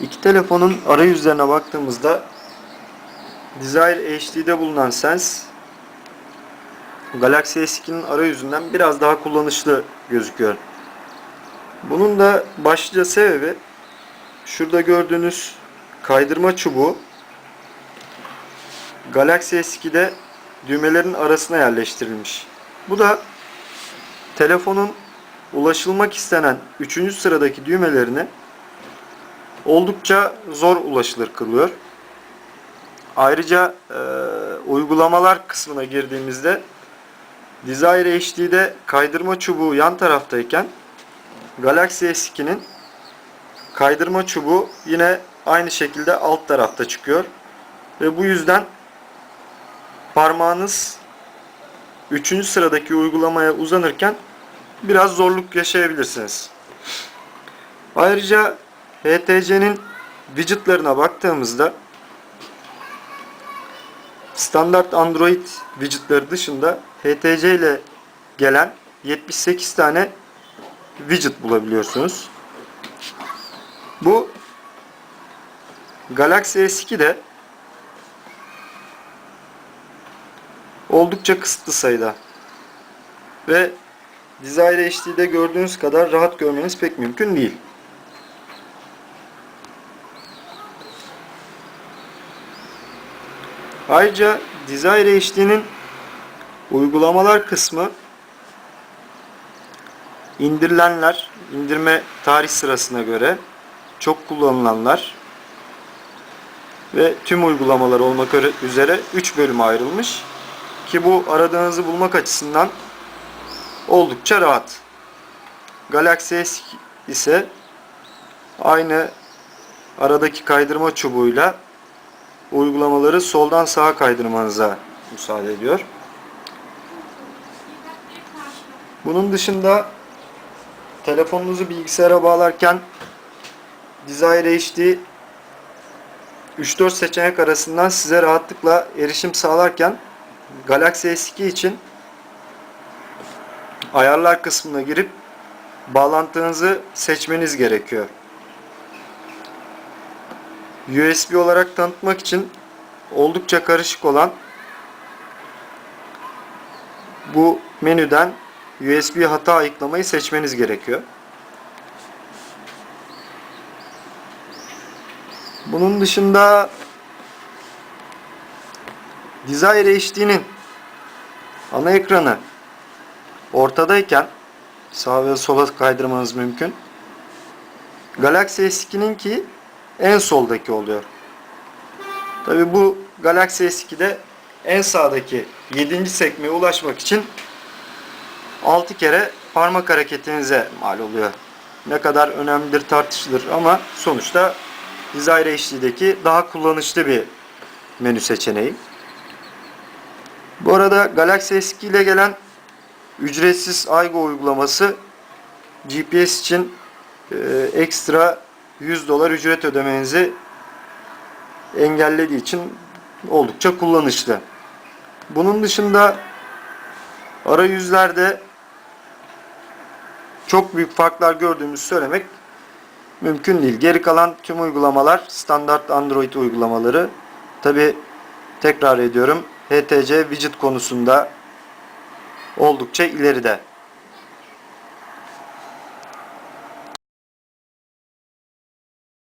İki telefonun arayüzlerine baktığımızda Desire HD'de bulunan Sense Galaxy S2'nin arayüzünden biraz daha kullanışlı gözüküyor. Bunun da başlıca sebebi şurada gördüğünüz kaydırma çubuğu Galaxy S2'de düğmelerin arasına yerleştirilmiş. Bu da telefonun ulaşılmak istenen 3. sıradaki düğmelerini oldukça zor ulaşılır kılıyor. Ayrıca e, uygulamalar kısmına girdiğimizde Desire HD'de kaydırma çubuğu yan taraftayken Galaxy S2'nin kaydırma çubuğu yine aynı şekilde alt tarafta çıkıyor. Ve bu yüzden parmağınız 3. sıradaki uygulamaya uzanırken biraz zorluk yaşayabilirsiniz. Ayrıca HTC'nin widgetlarına baktığımızda standart Android widgetları dışında HTC ile gelen 78 tane widget bulabiliyorsunuz. Bu Galaxy S2'de oldukça kısıtlı sayıda ve Desire HD'de gördüğünüz kadar rahat görmeniz pek mümkün değil. Ayrıca Desire HD'nin uygulamalar kısmı indirilenler, indirme tarih sırasına göre çok kullanılanlar ve tüm uygulamalar olmak üzere 3 bölüme ayrılmış. Ki bu aradığınızı bulmak açısından oldukça rahat. Galaxy S ise aynı aradaki kaydırma çubuğuyla uygulamaları soldan sağa kaydırmanıza müsaade ediyor. Bunun dışında telefonunuzu bilgisayara bağlarken Desire HD 3-4 seçenek arasından size rahatlıkla erişim sağlarken Galaxy S2 için ayarlar kısmına girip bağlantınızı seçmeniz gerekiyor. USB olarak tanıtmak için oldukça karışık olan bu menüden USB hata ayıklamayı seçmeniz gerekiyor. Bunun dışında Desire HD'nin ana ekranı ortadayken sağa ve sola kaydırmanız mümkün. Galaxy S2'ninki en soldaki oluyor. Tabi bu Galaxy S2'de en sağdaki 7. sekmeye ulaşmak için 6 kere parmak hareketinize mal oluyor. Ne kadar önemlidir tartışılır ama sonuçta Desire HD'deki daha kullanışlı bir menü seçeneği. Bu arada Galaxy S2 ile gelen ücretsiz Aygo uygulaması GPS için e, ekstra 100 dolar ücret ödemenizi engellediği için oldukça kullanışlı. Bunun dışında arayüzlerde çok büyük farklar gördüğümüzü söylemek mümkün değil. Geri kalan tüm uygulamalar standart Android uygulamaları. Tabi tekrar ediyorum HTC widget konusunda oldukça ileride.